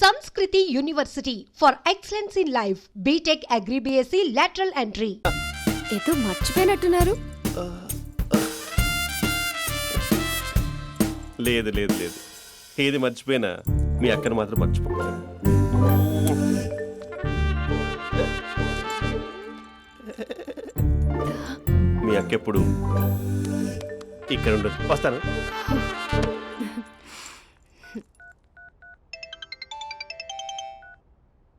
Sanskriti university for excellence in life B Tech agri B Sc lateral entry ఏదో మర్చిపోయినట్టున్నారు. లేదు లేదు లేదు. ఏది మర్చిపోయినా మీ అక్కను మాత్రం మర్చిపోకూడదు మీ అక్క ఎప్పుడు ఇక్కడ ఉండదు. వస్తాను.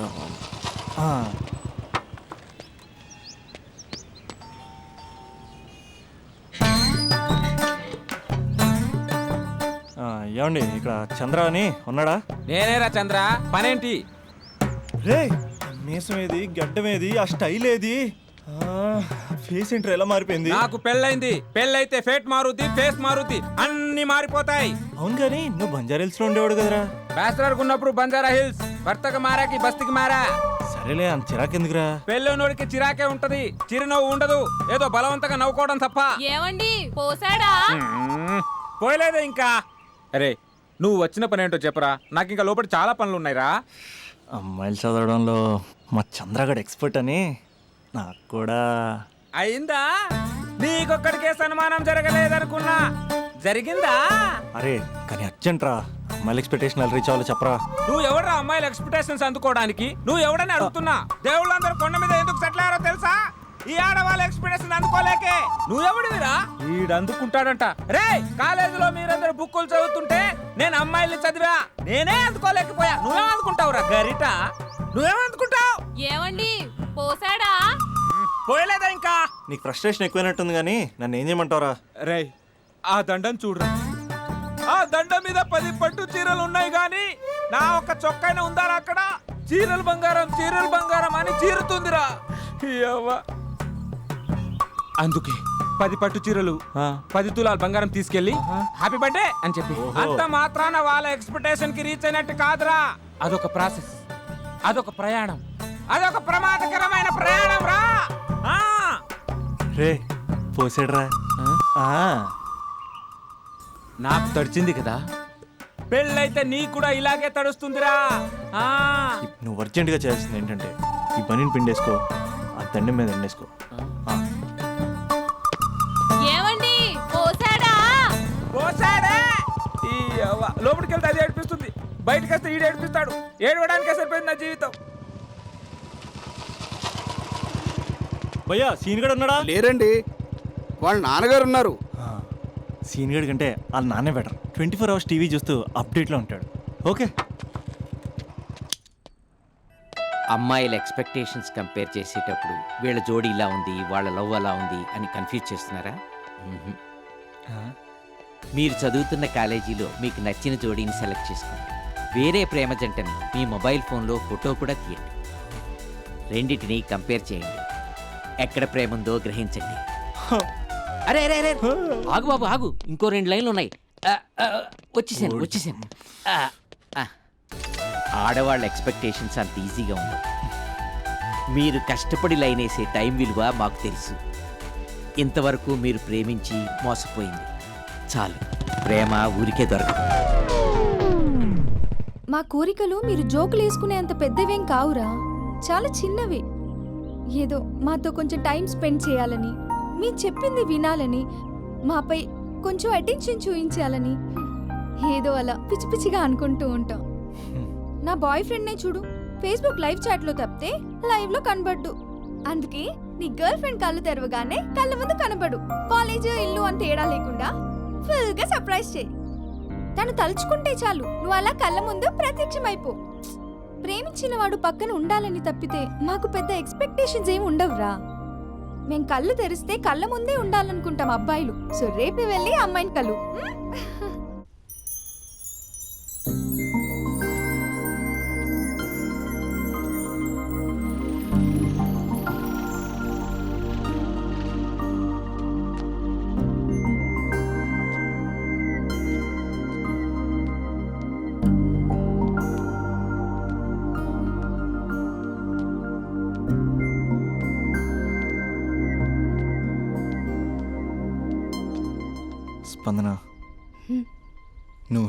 ఆ? ఆ. ఆ, ఎవరు ఏమండి ఇక్కడ చంద్ర అని ఉన్నాడా నేనేరా చంద్ర పనేంటి రే మీసం ఏది గడ్డం ఏది ఆ స్టైల్ ఏది ఫేస్ ఏంటర్ ఎలా మారిపోయింది? నాకు పెళ్ళైంది. పెళ్ళైతే ఫేట్ మారుద్ది ఫేస్ మారుద్ది అన్ని మారిపోతాయి. అవును కానీ నువ్వు బంజారా లో ఉండేవాడు కదరా. బ్యాచిలర్ ఉన్నప్పుడు బంజారా హిల్స్ భర్తకు మారాకి బస్తికి మారా. సరేలే అంత చిరాకెందుకురా పెళ్ళోనోడికి చిరాకే ఉంటది చిరునవ్వు ఉండదు ఏదో బలవంతంగా నవ్వుకోవడం తప్ప. ఏమండి పోసాడా. పోయలేదే ఇంకా. అరే నువ్వు వచ్చిన పని ఏంటో చెప్పరా? నాకు ఇంకా లోపల చాలా పనులు ఉన్నాయిరా. అమ్మాయిలు చదవడంలో మా చంద్రగడ్ ఎక్స్పర్ట్ అని నాకు కూడా అయిందా? నీకొక్కడికే సన్మానం జరగలేదనుకున్నా. జరిగిందా? అరే కానీ అర్జెంట్ రా. అమ్మాయిల ఎక్స్పెక్టేషన్ ఎలా రీచ్ అవ్వాలో చెప్పరా. నువ్వు ఎవడ్రా అమ్మాయిల ఎక్స్పెక్టేషన్స్ అందుకోవడానికి? నువ్వు ఎవడని అడుగుతున్నా? దేవుళ్ళందరూ కొండ మీద ఎందుకు సెటిల్ అయ్యారో తెలుసా? ఈ ఆడవాళ్ళ ఎక్స్పెక్టేషన్ అందుకోలేకే. నువ్వెవడివిరా వీడు అందుకుంటాడంట. రే కాలేజీలో మీరందరూ బుక్కులు చదువుతుంటే నేను అమ్మాయిల్ని చదివా. నేనే అందుకోలేకపోయా. నువ్వేం అందుకుంటావురా? గరిట. నువ్వేం అందుకుంటావు? ఏమండి పోసాడా? పోయలేదా ఇంకా? నీకు ఫ్రస్ట్రేషన్ ఎక్కువైనట్టుంది కానీ నన్ను ఏం చేయమంటావరా? రే ఆ దండం చూడరా. ఆ దండం మీద పది పట్టు చీరలు ఉన్నాయి గాని నా ఒక్క చొక్కైన ఉందారా అక్కడ? చీరలు బంగారం చీరలు బంగారం అని చీరుతుందిరా. యవ్వ. అందుకే పది పట్టు చీరలు పది తులాల బంగారం తీసుకెళ్ళి హ్యాపీ బర్త్డే అని చెప్పి. అంత మాత్రాన వాళ్ళ ఎక్స్పెక్టేషన్కి రీచ్ అయినట్టు కాదురా. అదొక ప్రాసెస్ అదొక ప్రయాణం అదొక ప్రమాదకరమైన ప్రయాణం రా. రే పోసాడురా. ఆ, నాకు తడిచింది కదా. పెళ్ళైతే నీకు కూడా ఇలాగే తడుస్తుందిరా. ఆ. నువ్వు అర్జెంటుగా చేయాల్సింది ఏంటంటే ఈ పనిని పిండేసుకో ఆ దండం మీద ఎండేసుకో. ఏమండి పోసాడా? పోసాడే? ఈ అవ్వ. లోపలికి వెళ్తే అది ఏడిపిస్తుంది. బయటకు వస్తే ఈడు ఏడిపిస్తాడు ఏడవడానికే సరిపోయింది నా జీవితం. భయ్యా సీన్ గడు ఉన్నాడా? లేరండి. వాళ్ళ నాన్నగారు ఉన్నారు. ఆ, సీన్ గడి కంటే వాళ్ళ నాన్నే better twenty four hours TV చూస్తూ అప్డేట్లో ఉంటాడు. ఓకే. అమ్మాయిల ఎక్స్పెక్టేషన్స్ కంపేర్ చేసేటప్పుడు వీళ్ళ జోడి ఇలా ఉంది వాళ్ళ లవ్ అలా ఉంది అని కన్ఫ్యూజ్ చేస్తున్నారా? మ్మ్హ్. మీరు చదువుతున్న కాలేజీలో మీకు నచ్చిన జోడీని సెలెక్ట్ చేసుకోండి. వేరే ప్రేమ జంటని మీ మొబైల్ ఫోన్లో ఫోటో కూడా తీయండి. రెండింటిని కంపేర్ చేయండి. ఎక్కడ ప్రేమ ఉందో గ్రహించండి. అరే అరే అరే. ఆగు బాబు ఆగు. ఇంకో రెండు లైన్లు ఉన్నాయి. ఆ, ఆ, వచ్చేసాను వచ్చేసాను. ఆ, ఆ. ఆడవాళ్ళ ఎక్స్పెక్టేషన్స్ అంత ఈజీగా ఉండవు. మీరు కష్టపడి లైన్ వేసే టైం విలువ మాకు తెలుసు. ఇంతవరకు మీరు ప్రేమించి మోసపోయింది. చాలు. ప్రేమ ఊరికే దొరకదు. మా కోరికలు మీరు జోకులు వేసుకునేంత పెద్దవేం కావురా. చాలా చిన్నవి. ఏదో మాతో కొంచెం టైం స్పెండ్ చేయాలని మీ చెప్పింది వినాలని మాపై కొంచెం అటెన్షన్ చూపించాలని ఏదో అలా పిచ్చి పిచ్చిగా అనుకుంటూ ఉంటాం. నా బాయ్ ఫ్రెండ్నే చూడు ఫేస్బుక్ లైవ్ చాట్లో తప్పితే లైవ్లో కనబడ్డు. అందుకే నీ గర్ల్ ఫ్రెండ్ కళ్ళు తెరవగానే కళ్ళ ముందు కనబడు. కాలేజ్ ఇల్లు అని తేడా లేకుండా ఫుల్గా సర్ప్రైజ్ చేయి. తను తలుచుకుంటే చాలు నువ్వు అలా కళ్ళ ముందు ప్రత్యక్షమైపో. ప్రేమించిన వాడు పక్కన ఉండాలని తప్పితే మాకు పెద్ద ఎక్స్పెక్టేషన్స్ ఏమి ఉండవురా. మేం కళ్ళు తెరిస్తే కళ్ళ ముందే ఉండాలనుకుంటాం అబ్బాయిలు. సో రేపే వెళ్ళి అమ్మాయిని కలు.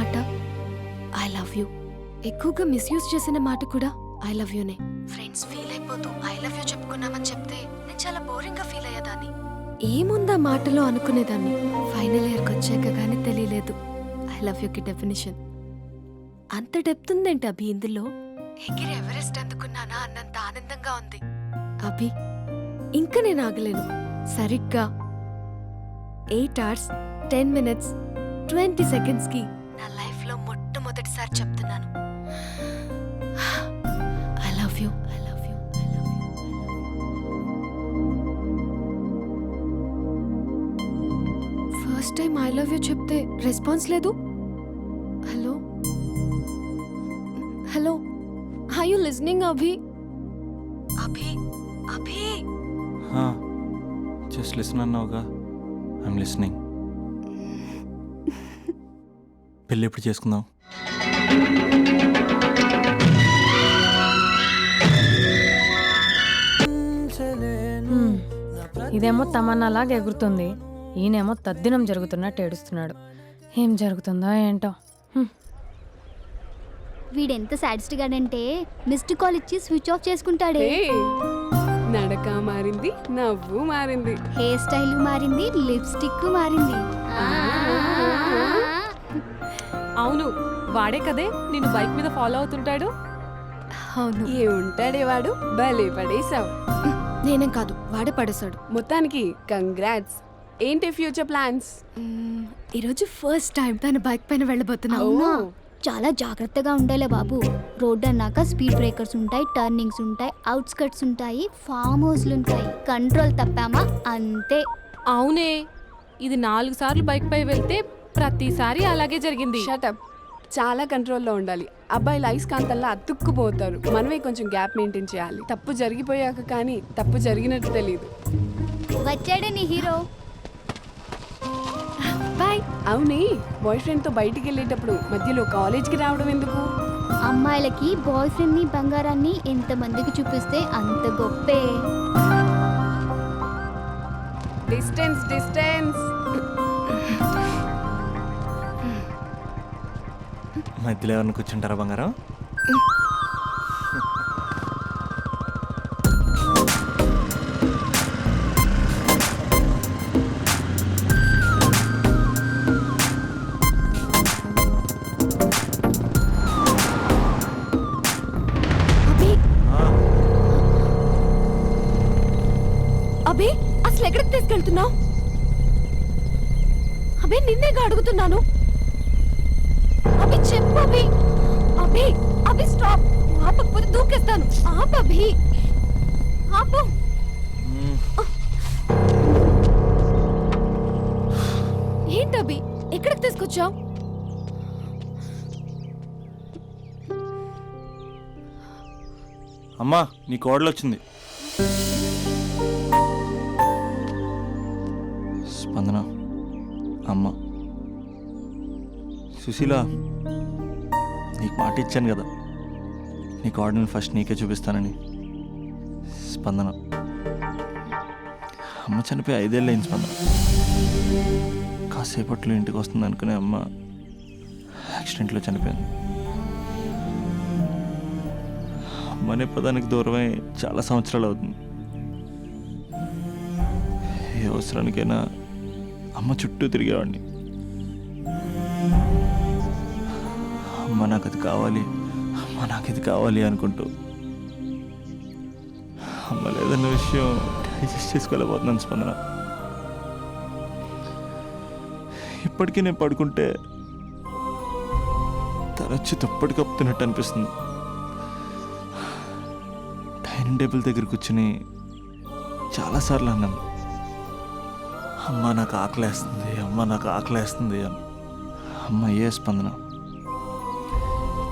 మాట ఐ లవ్ యూ ఎక్కువగా మిస్యూజ్ చేసిన మాట కూడా ఐ లవ్ యూనే ఫ్రెండ్స్ ఫీల్ అయిపోతూ ఐ లవ్ యూ చెప్పుకున్నామని చెప్తే నేను చాలా బోరింగ్గా ఫీల్ అయ్యేదాన్ని. ఏముందా మాటలో అనుకునేదాన్ని? ఫైనల్ ఇయర్కి వచ్చాక కానీ తెలియలేదు. ఐ లవ్ యూకి డెఫినేషన్ అంత డెప్త్ ఉందేంటి అభి ఇందులో? ఎగిరి ఎవరెస్ట్ అందుకున్నానా అన్నంత ఆనందంగా ఉంది. అభి ఇంకా నేను ఆగలేను. సరిగ్గా. Eight hours ten minutes twenty సెకండ్స్కి నా లైఫ్లో మొట్టమొదటిసారి చెప్తున్నాను. I love you I love you I love you first time I love you చెప్తే రెస్పాన్స్ లేదు. Hello hello hi you listening Abhi Abhi Abhi just listen అన్నావుగా ఐఎమ్ లిస్నింగ్ పెళ్ళి ఎప్పుడు చేసుకుందాం? హ్మ్. ఇదేమో తమన్నాలాగా ఎగురుతుంది. ఈయనేమో తద్దినం జరుగుతున్నట్టు ఏడుస్తున్నాడు. ఏం జరుగుతుందో ఏంటో? హ్మ్. వీడెంత సాడిస్ట్ గాడంటే మిస్డ్ కాల్ ఇచ్చి స్విచ్ ఆఫ్ చేసుకుంటాడే. నడక మారింది నవ్వు మారింది. హెయిర్ స్టైల్ మారింది లిప్స్టిక్ మారింది. అవును వాడే కదే నిన్ను బైక్ మీద ఫాలో అవుతుంటాడు. అవును. ఏ ఉంటాడే వాడు? భలే పడేసావు నేనేం కాదు వాడే పడేశాడు. మొత్తానికి కంగ్రాట్స్ ఏంటి ఫ్యూచర్ ప్లాన్స్ ఈరోజు ఫస్ట్ టైం తన బైక్ పైన వెళ్ళబోతున్నావు చాలా జాగ్రత్తగా ఉండాలే బాబు. రోడ్ అన్నాక స్పీడ్ బ్రేకర్స్ ఉంటాయి టర్నింగ్స్ ఉంటాయి అవుట్స్కట్స్ ఉంటాయి ఫామ్ హౌస్లు ఉంటాయి. కంట్రోల్ తప్పామా? అంతే. అవునే. ఇది నాలుగు సార్లు బైక్ పై వెళ్తే ప్రతిసారి అలాగే జరిగింది. షటప్ చాలా కంట్రోల్లో ఉండాలి. అబ్బాయిలు ఐస్కాంతల్లా అతుక్కుపోతారు. మనమే కొంచెం గ్యాప్ మెయింటైన్ చేయాలి. తప్పు జరిగిపోయాక కానీ తప్పు జరిగినట్టు తెలియదు వచ్చాడే నీ హీరో. బాయ్ అవునే బాయ్ ఫ్రెండ్తో బయటికి వెళ్ళేటప్పుడు మధ్యలో కాలేజ్కి రావడం ఎందుకు? అమ్మాయిలకి బాయ్ ఫ్రెండ్ని బంగారాన్ని ఎంతమందికి చూపిస్తే అంత గొప్పే. Distance distance. మధ్యలో ఎవరిని కూర్చుంటారా బంగారం? వచ్చావు అమ్మా నీ కోడలు వచ్చింది స్పందన అమ్మ. సుశీల నీకు మాట ఇచ్చాను కదా. నీ కోడలను ఫస్ట్ నీకే చూపిస్తానని. స్పందన. అమ్మ చనిపోయి ఐదేళ్ళు అయింది స్పందన. కాసేపట్లో ఇంటికి వస్తుంది అనుకునే అమ్మ యాక్సిడెంట్లో చనిపోయింది. అమ్మ అనే పదానికి దూరమై చాలా సంవత్సరాలు అవుతుంది. ఏ అవసరానికైనా అమ్మ చుట్టూ తిరిగేవాడిని. అమ్మ నాకు అది కావాలి అమ్మ నాకు ఇది కావాలి అనుకుంటూ. అమ్మ లేదన్న విషయం డైజెస్ట్ చేసుకోలేకపోతున్నాను స్పందన. ఇప్పటికీ నేను పడుకుంటే తరచి దుప్పటి కప్పుతున్నట్టు అనిపిస్తుంది. డైనింగ్ టేబుల్ దగ్గర కూర్చుని చాలాసార్లు అన్నాను అమ్మ నాకు ఆకలేస్తుంది అమ్మ నాకు ఆకలేస్తుంది అని. అమ్మ ఏ స్పందన.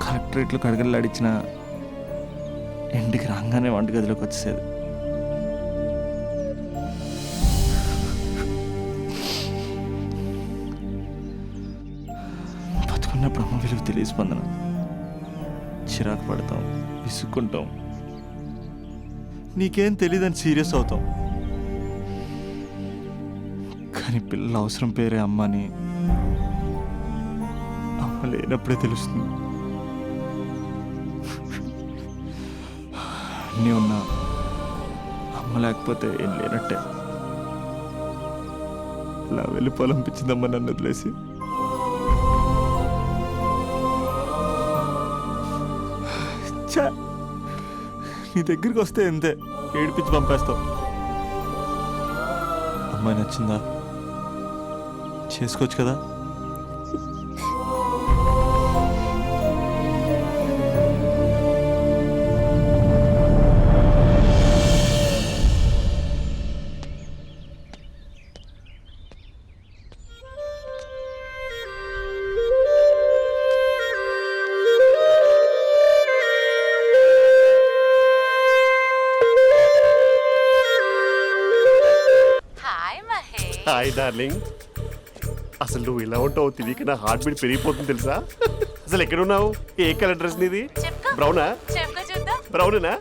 కలెక్టరేట్లో కడగలాడిచ్చిన ఇంటికి రాగానే వంటగదిలోకి వచ్చేసేది. ప్రతిస్పందన స్పందన. చిరాకు పడతాం విసుక్కుంటాం. నీకేం తెలియదని సీరియస్ అవుతాం. కానీ పిల్లల అవసరం పేరే అమ్మ అని అమ్మ లేనప్పుడే తెలుస్తుంది. అన్నీ ఉన్నా అమ్మ లేకపోతే ఏం లేనట్టే. ఇలా వెళ్ళిపోవాలనిపించిందమ్మ నన్ను వదిలేసి. చా. నీ దగ్గరికి వస్తే అంతే. ఏడిపించి పంపేస్తావు అమ్మాయి నచ్చిందా? చేసుకోవచ్చు కదా? Hi darling. అసలు నువ్వు ఇలా ఉంటావు తెలియక నా హార్ట్ బీట్ పెరిగిపోతుంది తెలుసా? అసలు ఎక్కడ ఉన్నావు ఏ కలర్ డ్రెస్ నీది? బ్రౌనా బ్రౌనేనా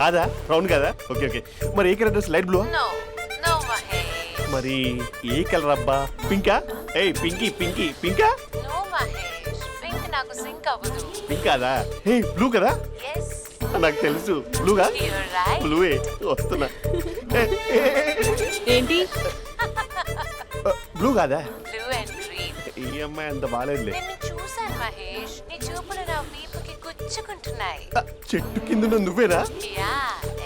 కాదు బ్రౌన్ కాదా? ఓకే ఓకే మరి ఏ కలర్ డ్రెస్ లైట్ బ్లూ మరి ఏ కలర్ అబ్బా? పింకా ఏయ్ పింకీ పింకీ పింకా నాకు సింక్ అవ్వదు. పింక్ కాదా? ఏ బ్లూ కదా? నాకు తెలుసు. బ్లూగా బ్లూవే వస్తున్నా. ఏంటి? బ్లూ కాదా? బ్లూ అండ్ గ్రీన్ ఈ అమ్మాయి అంత బాగాలేదులే నిన్ను చూశాను మహేష్. నీ చూపులు నా వీపుకి గుచ్చుకుంటున్నాయి. ఆ, చెట్టు కింద నువ్వేనా? యా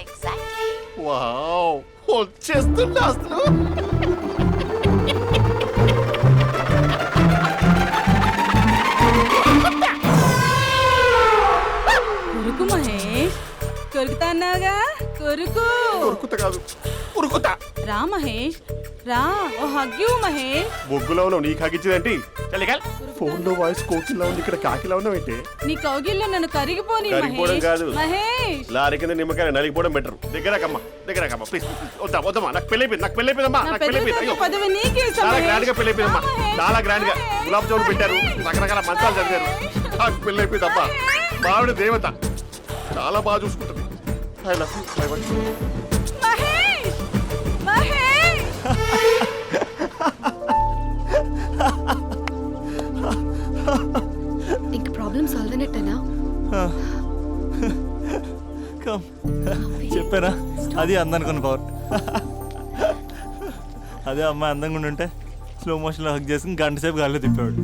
ఎగ్జాక్ట్లీ వావ్ వచ్చేస్తున్నా అసలు? కొరుకు మహేష్ కొరుకుతా అన్నావుగా? ఉరుకుతా కాదు. ఉరుకుతా రా మహేష్ రా. ఓ హగ్గు మహేష్. బొగ్గులో ఉన్నావు నీకు హగించిందేంటి ఫోన్లో వాయిస్ కోకిలా ఉంది ఇక్కడ కాకిలా ఉన్నావు ఏంటి నీ కౌగిల్లో నన్ను కరిగిపోని కరిగిపోవడం మహేష్. కాదు. మహేష్. లారీ కింద నిమ్మకాయ నలిగిపోవడం బెటర్. దగ్గరకమ్మా దగ్గరకమ్మా ప్లీజ్ వద్దా వద్దమ్మా. నాకు పెళ్ళి అయిపోయింది నాకు పెళ్ళి అయిపోయిందమ్మా నా నాకు పెళ్ళి అయిపోయింది. పెద్ద అయ్యో. పదవి నీకే ఇస్తా, చాలా. గ్రాండ్గా పెళ్ళి అయిపోయిందమ్మా. రా, మహేష్. చాలా గ్రాండ్గా. మహేష్. గులాబ్ జామున్ పెట్టారు. రకరకాల మంచాలు చదివారు. నాకు పెళ్ళి అయిపోయిందమ్మా. మావిడ దేవత. చాలా బాగా చూసుకుంటుంది. మహేష్ మహేష్ ఇంక ప్రాబ్లం సాల్వ్ అయినట్టేనా? కమ్ చెప్పానా? అది అందనుకున్న పవర్ అదే అమ్మాయి అందంగా ఉండుంటే స్లో మోషన్లో హక్ చేసుకుని గంట సేపు గాల్లో తిప్పేవాడు.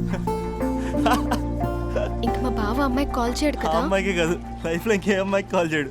ఇంక మా బావ అమ్మాయికి కాల్ చేయడు ఆ కదా అమ్మాయికి కాదు లైఫ్లో ఇంకే అమ్మాయికి కాల్ చేయడు.